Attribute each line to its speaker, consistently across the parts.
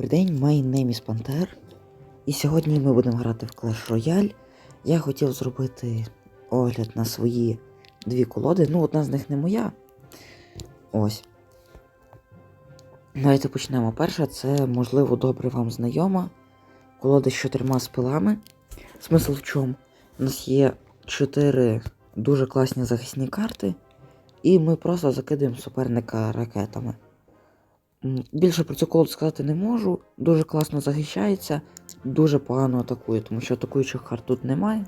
Speaker 1: Добрий день, my name is Panther. І сьогодні ми будемо грати в Clash Royale. Я хотів зробити огляд на свої дві колоди. Ну, одна з них не моя. Ось. Давайте почнемо. Перша це, можливо, добре вам знайома. Колода з чотирма спилами. Смисл в чому? У нас є чотири дуже класні захисні карти, і ми просто закидаємо суперника ракетами. Більше про цю колоду сказати не можу. Дуже класно захищається, дуже погано атакує, тому що атакуючих карт тут немає.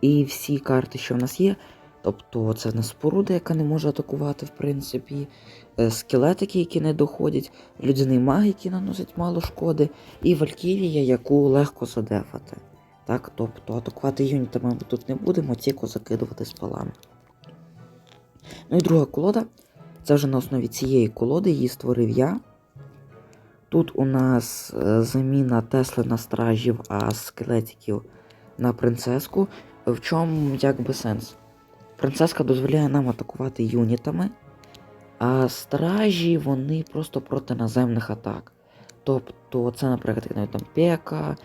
Speaker 1: І всі карти, що в нас є, тобто це в нас споруда, яка не може атакувати, в принципі, е, скелетики, які не доходять, людяний маг, який наносить мало шкоди, і Валькірія, яку легко задефати. Так, тобто атакувати юнітами ми тут не будемо, тільки закидувати спалами. Ну і друга колода. Це вже на основі цієї колоди її створив я. Тут у нас е, заміна Тесли на стражів, а скелетиків на принцеску. В чому як би сенс? Принцеска дозволяє нам атакувати юнітами, а стражі вони просто проти наземних атак. Тобто, це, наприклад, навіть там Пека,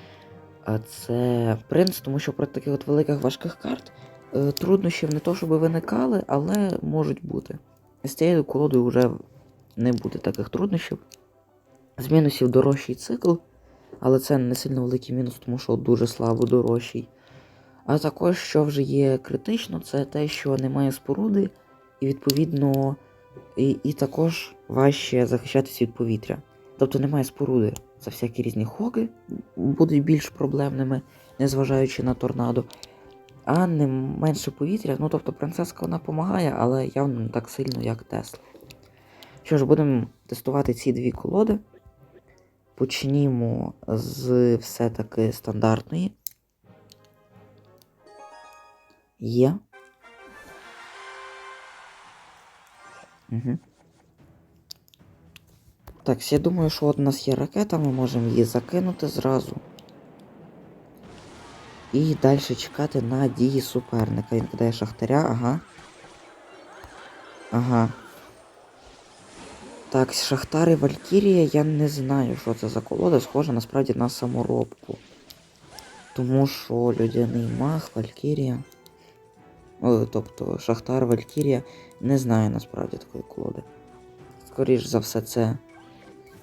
Speaker 1: це принц, тому що проти таких от великих важких карт е, труднощів не то, щоб виникали, але можуть бути. З цією колодою вже не буде таких труднощів. З мінусів дорожчий цикл, але це не сильно великий мінус, тому що дуже слабо дорожчий. А також, що вже є критично, це те, що немає споруди, і відповідно, і, і також важче захищатися від повітря. Тобто немає споруди. Це всякі різні хоки будуть більш проблемними, незважаючи на торнадо. А не менше повітря, ну тобто принцеска вона допомагає, але явно не так сильно, як Тесла. Що ж, будемо тестувати ці дві колоди. Почнімо з все-таки стандартної. Є. Угу. Так, я думаю, що от у нас є ракета, ми можемо її закинути зразу. І далі чекати на дії суперника. Він кидає шахтаря, ага. Ага. Так, Шахтар і Валькірія, я не знаю, що це за колода, схожа насправді на саморобку. Тому що людяний маг, Валькірія. О, тобто Шахтар, Валькірія не знаю насправді такої колоди. Скоріш за все, це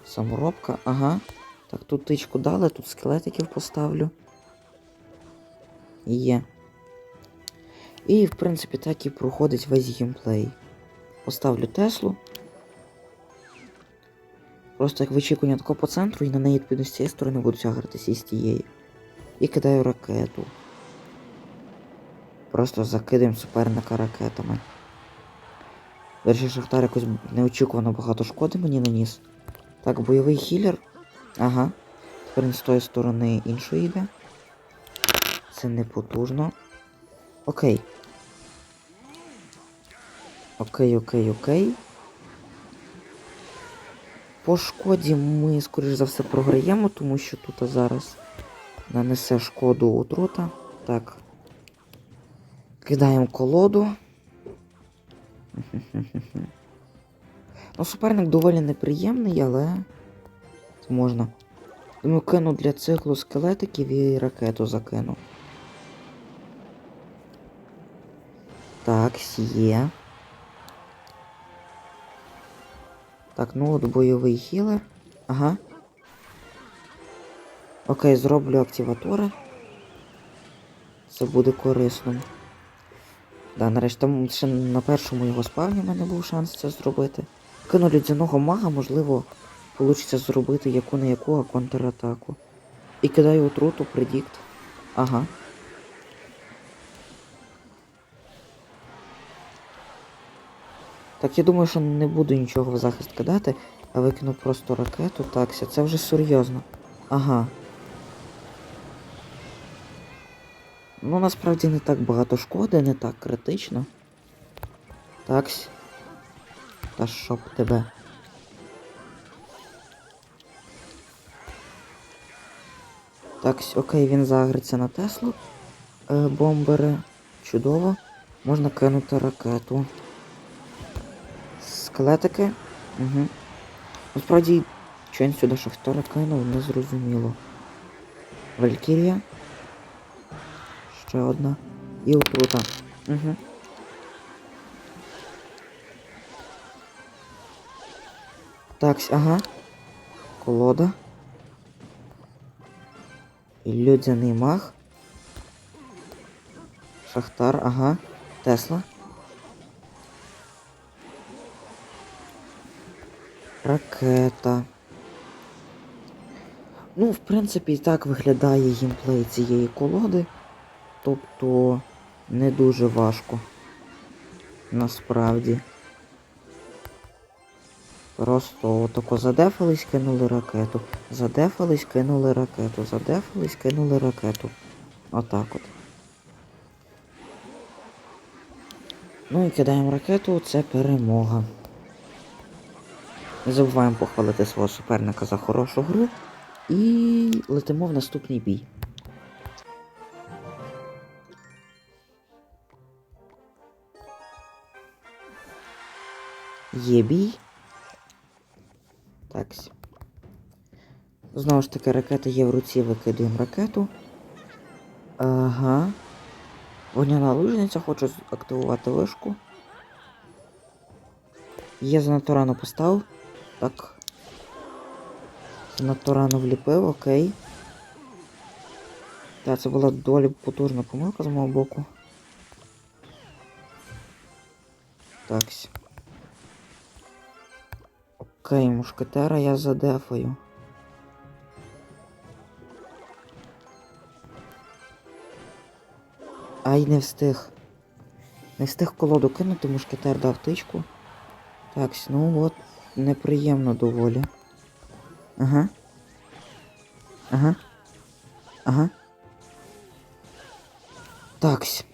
Speaker 1: саморобка. Ага. Так, тут тичку дали, тут скелетиків поставлю. Є. І, в принципі, так і проходить весь геймплей. Поставлю Теслу. Просто як вичікування тако по центру і на неї відповідно з цієї сторони буду тягатися і з тієї. І кидаю ракету. Просто закидаємо суперника ракетами. Речі, Шахтар якось неочікувано багато шкоди мені наніс. Так, бойовий хілер. Ага. Тепер він з тої сторони іншої йде. Це не потужно. Окей. Окей, окей, окей. По шкоді ми, скоріш за все, програємо, тому що тут зараз нанесе шкоду отрута. Так. Кидаємо колоду. Ну, суперник доволі неприємний, але можна. Думаю, кину для циклу скелетиків і ракету закину. Так, сіє. Так, ну от бойовий хілер. Ага. Окей, зроблю активатори. Це буде корисно. Да, нарешті там ще на першому його спавні в мене був шанс це зробити. Кину людяного мага, можливо, вийде зробити яку не яку, а контратаку. І кидаю отруту, предікт. Ага. Так, я думаю, що не буду нічого в захист кидати, а викину просто ракету. Такся, це вже серйозно. Ага. Ну, насправді не так багато шкоди, не так критично. Таксь. Та щоб тебе. Таксь, окей, він загриться на Теслу. Е, бомбери. Чудово. Можна кинути ракету. Скелетики. Угу. Насправді Що він сюди шахтера кинув, не зрозуміло. Валькірія. Ще одна. І отрута. Угу. Так, ага. Колода. Ілюдзяний маг. Шахтар, ага. Тесла. Ракета. Ну, в принципі, і так виглядає геймплей цієї колоди. Тобто не дуже важко. Насправді. Просто отако задефались, кинули ракету. Задефались, кинули ракету. Задефались, кинули ракету. Отак от. Ну і кидаємо ракету, це перемога. Не забуваємо похвалити свого суперника за хорошу гру. І летимо в наступний бій. Є бій. Так. Знову ж таки, ракета є в руці, викидуємо ракету. Ага. Вогняна лужниця, хочу активувати вишку. Є занадто рано поставив. Так. Занадто рано вліпив, окей. Так, це була доволі потужна помилка з мого боку. Такс. Окей, мушкетера я задефаю. Ай, не встиг. Не встиг колоду кинути, мушкетер дав тичку. Так, ну от, неприємно доволі. Ага. Ага. Ага. Такс.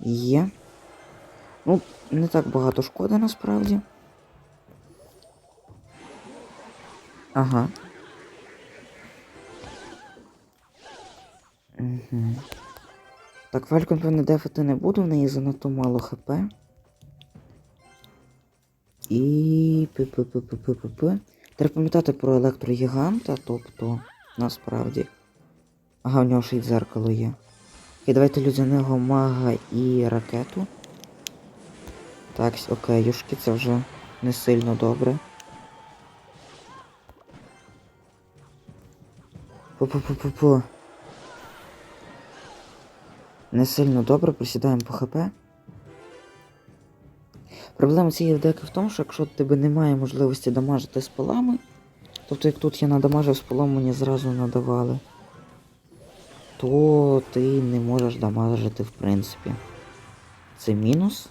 Speaker 1: Є. Ну, не так багато шкоди насправді. Ага. Угу. Так, Валькон, певне, дефати не буду, в неї занадто мало хп. І п-п-п-п-п-п. Треба пам'ятати про електрогіганта, тобто, насправді. Ага, у нього ще й дзеркало є. І давайте людяного мага і ракету. Так, окей, юшки це вже не сильно добре. Пу-пу-пу-пу-пу. Не сильно добре, присідаємо по ХП. Проблема цієї деки в тому, що якщо тебе немає можливості дамажити з полами, тобто як тут я надамажив з полом, мені зразу надавали, то ти не можеш дамажити в принципі. Це мінус.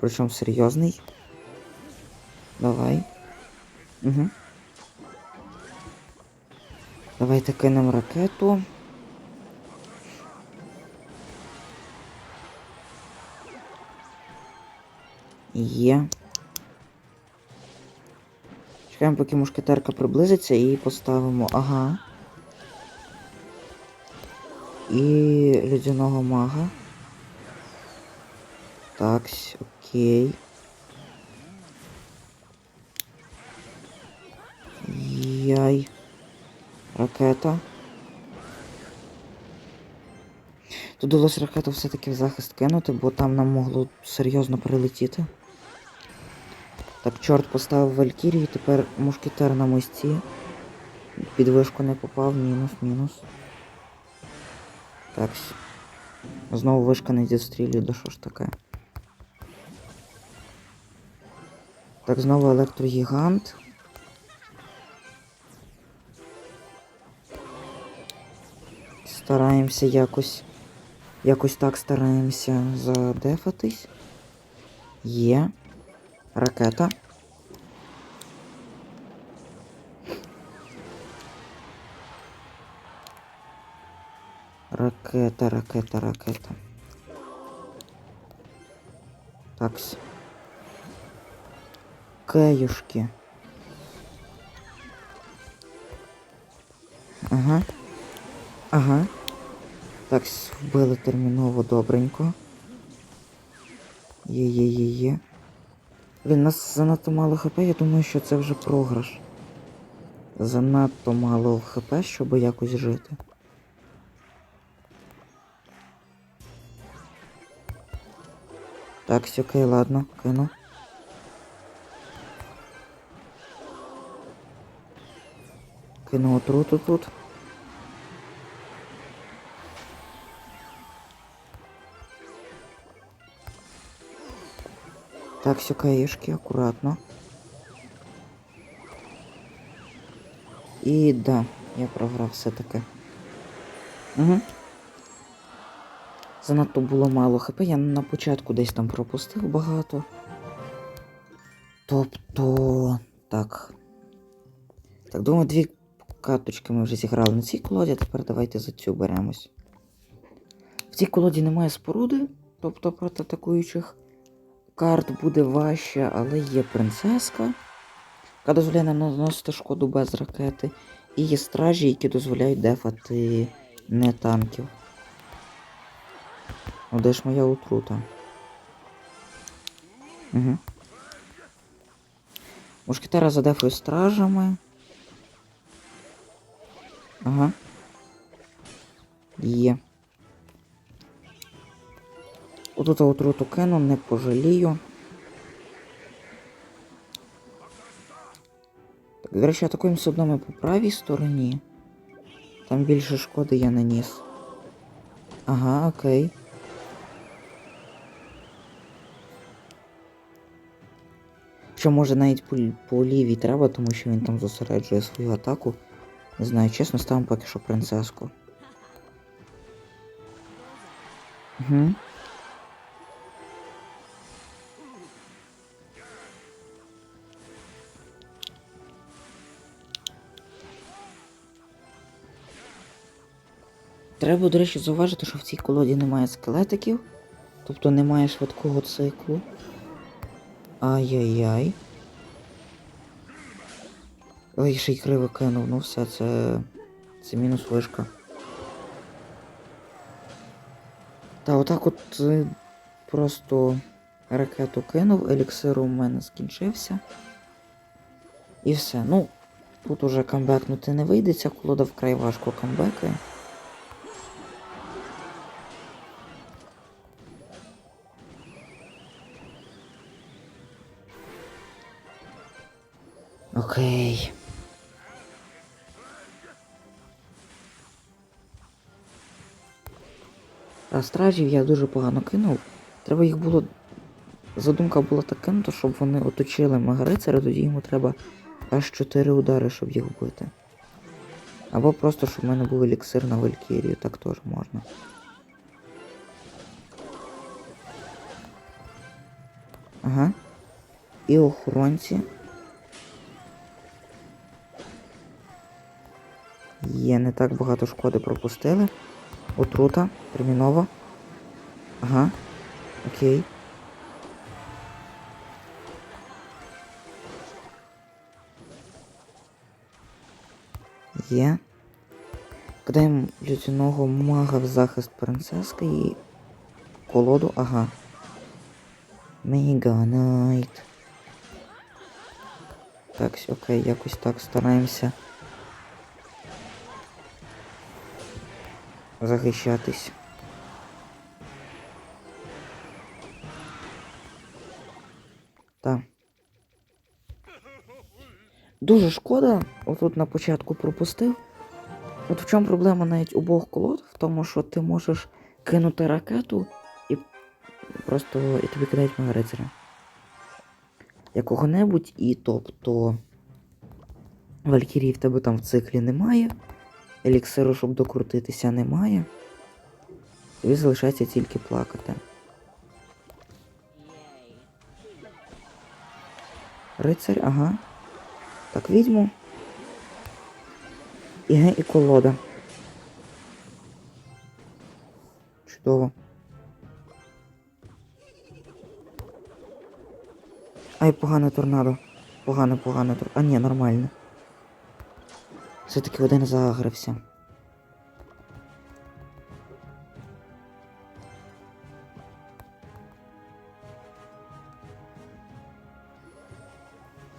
Speaker 1: Причому серйозний. Давай. Угу. Давайте кинемо ракету. Є. Чекаємо, поки мушкетерка приблизиться і поставимо. Ага. І людяного мага. Так, окей. Яй. Ракета. Тут вдалося ракету все-таки в захист кинути, бо там нам могло серйозно прилетіти. Так, чорт поставив Валькірію, тепер мушкетер на мості. Під вишку не попав, мінус, мінус. Так. Знову вишка не зістрілює, да що ж таке. Так, знову електрогігант. Стараємося якось. Якось так стараємося задефатись. Є. Ракета. Ракета, ракета, ракета. Такс. Каюшки. Ага. Ага. Так, вбили терміново добренько. Є-є-є-є. Блін, нас занадто мало хп, я думаю, що це вже програш. Занадто мало хп, щоб якось жити. Так, все окей, ладно, кину. Кину отруту тут. Так, все каешки, аккуратно. І да, я програв все-таки. Угу. Занадто було мало хп, я на початку десь там пропустив багато. Тобто. Так. Так, думаю, дві карточки ми вже зіграли на цій колоді, а тепер давайте за цю беремось. В цій колоді немає споруди, тобто проти атакуючих карт буде важче, але є принцеска, яка дозволяє нам наносити шкоду без ракети. І є стражі, які дозволяють дефати не танків. О, де ж моя отрута? Угу. Мушкетера задефую стражами. Ага. Є. Отут отруту кину, не пожалію. Так, до речі, атакуємо все одно ми по правій стороні. Там більше шкоди я наніс. Ага, окей. Що може навіть по, по лівій треба, тому що він там зосереджує свою атаку. Не знаю, чесно, ставимо поки що принцеску. Угу. Треба, до речі, зауважити, що в цій колоді немає скелетиків, тобто немає швидкого циклу. Ай-яй-яй. Ой, ще й криво кинув, ну все, це. Це мінус вишка. Та отак от е, просто ракету кинув, еліксир у мене скінчився. І все. Ну, тут уже камбекнути не вийде, ця колода вкрай важко камбекає. Окей. А стражів я дуже погано кинув. Треба їх було. Задумка була так кинута, щоб вони оточили Магарицера, тоді йому треба аж 4 удари, щоб їх вбити. Або просто, щоб в мене був еліксир на Валькірію, так теж можна. Ага. І охоронці. Є, не так багато шкоди пропустили. Отрута, терміново. Ага. Окей. Є. Кидаємо лютяного мага в захист принцески і колоду, ага. Мега Найт. Так, окей, якось так стараємося. Захищатись. Так. Дуже шкода, отут на початку пропустив. От в чому проблема навіть обох колод, в тому, що ти можеш кинути ракету і просто і тобі кидають магарицера. Якого-небудь, і тобто Валькірії в тебе там в циклі немає. Еліксиру, щоб докрутитися, немає. Тобі залишається тільки плакати. Рицарь, ага. Так, відьму. І і колода. Чудово. Ай, погане торнадо. Погане, погане торнадо. А ні, нормально. Все-таки один загрився.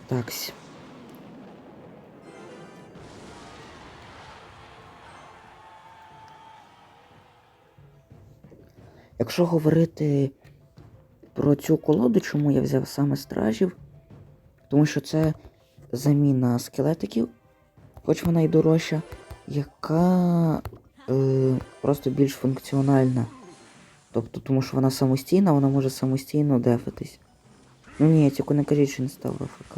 Speaker 1: Такс. Якщо говорити про цю колоду, чому я взяв саме стражів, тому що це заміна скелетиків, хоч вона й дорожча, яка е, просто більш функціональна. Тобто, тому що вона самостійна, вона може самостійно дефатись. Ну ні, тільки не кажіть, що не став АФК.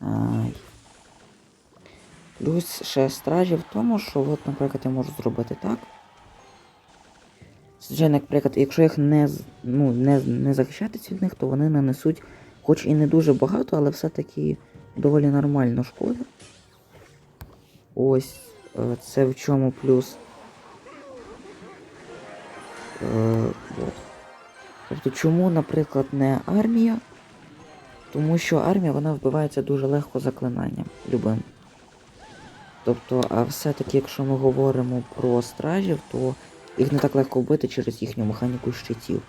Speaker 1: Ай. Плюс ще стражі в тому, що, от, наприклад, я можу зробити так. Звичайно, наприклад, якщо їх не, ну, не, не захищатись від них, то вони нанесуть, хоч і не дуже багато, але все-таки доволі нормально шкоди. Ось е, це в чому плюс. Е. Тобто, чому, наприклад, не армія? Тому що армія вона вбивається дуже легко заклинанням любим. Тобто, а все-таки, якщо ми говоримо про стражів, то їх не так легко вбити через їхню механіку щитів.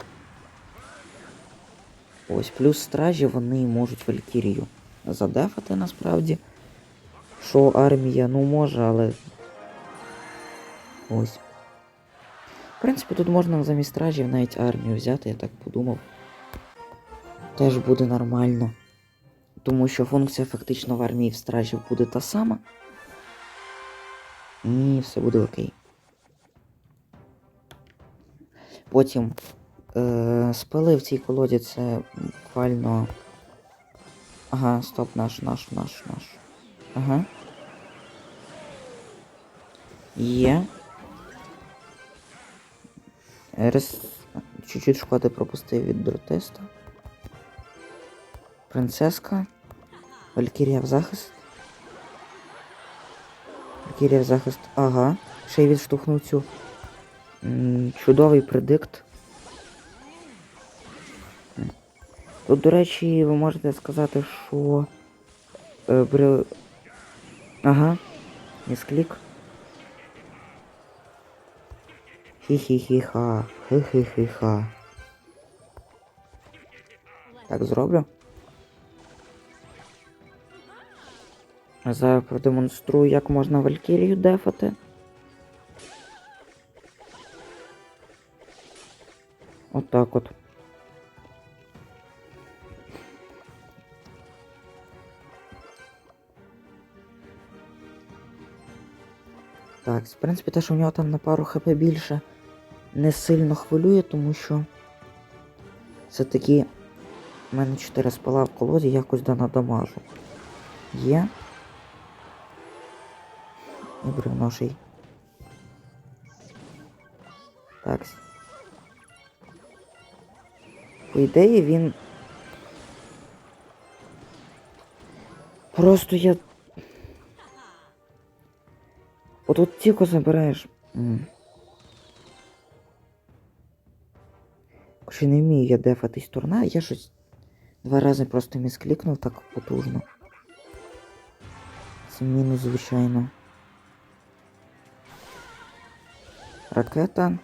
Speaker 1: Ось, плюс стражі вони можуть Валькірію задефати насправді. Що армія, ну може, але. Ось. В принципі, тут можна замість стражів навіть армію взяти, я так подумав. Теж буде нормально. Тому що функція фактично в армії в стражів буде та сама. І все буде окей. Потім е, спали в цій колоді це буквально. Ага, стоп, наш, наш, наш, наш. Ага. Є. Рес... Чуть-чуть шкоди пропустив від дротеста. Принцеска. Валькірія в захист. Валькірія в захист. Ага. Ще й відштовхнув цю. Чудовий предикт. Тут, до речі, ви можете сказати, що. Е, бри... Ага. Місклік. Хі-хі-хі-ха. Хи-хи-хи-ха. Так зроблю. Зараз продемонструю, як можна Валькірію дефати. Отак от. Так, в принципі, те, що в нього там на пару хп більше, не сильно хвилює, тому що все-таки в мене 4 спала в колоді, якось да надамажу. Є. І бревноший. Так. По ідеї він. Просто я. Отут тільки забираєш. Чи не вмію я дефатись турна, я щось два рази просто місклікнув так потужно. Це мінус, звичайно. Ракета.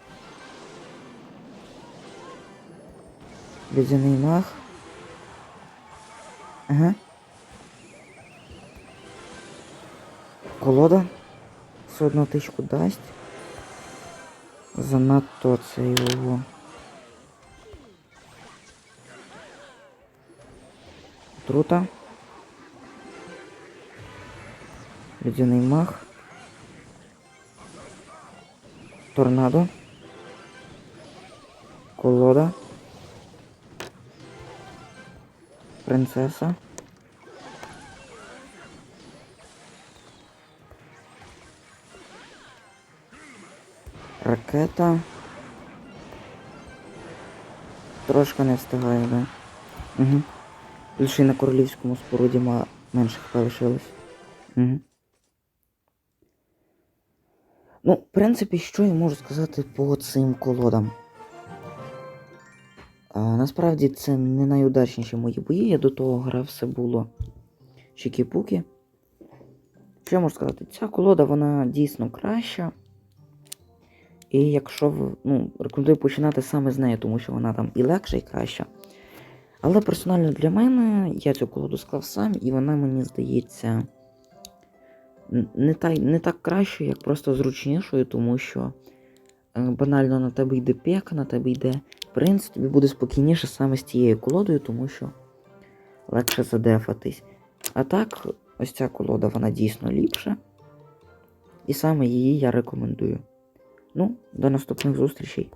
Speaker 1: Ледяний мах. Ага. Колода. Все одно тичку дасть. Занадто це його. Трута. Ледяний мах. Торнадо. Колода. Принцеса. Ракета. Трошки не встигаю, да. Угу. Лише на королівському споруді ма... менше хп лишилось. Угу. Ну, в принципі, що я можу сказати по цим колодам? А, насправді це не найудачніші мої бої. Я до того грав все було чікі-пуки. Що я можу сказати? Ця колода вона дійсно краща. І якщо ну, рекомендую починати саме з неї, тому що вона там і легша, і краща. Але персонально для мене я цю колоду склав сам, і вона мені здається не, та, не так краще, як просто зручнішою, тому що е, банально на тебе йде пека, на тебе йде принц, тобі буде спокійніше саме з тією колодою, тому що легше задефатись. А так, ось ця колода, вона дійсно ліпша. І саме її я рекомендую. Ну, до наступних зустрічей.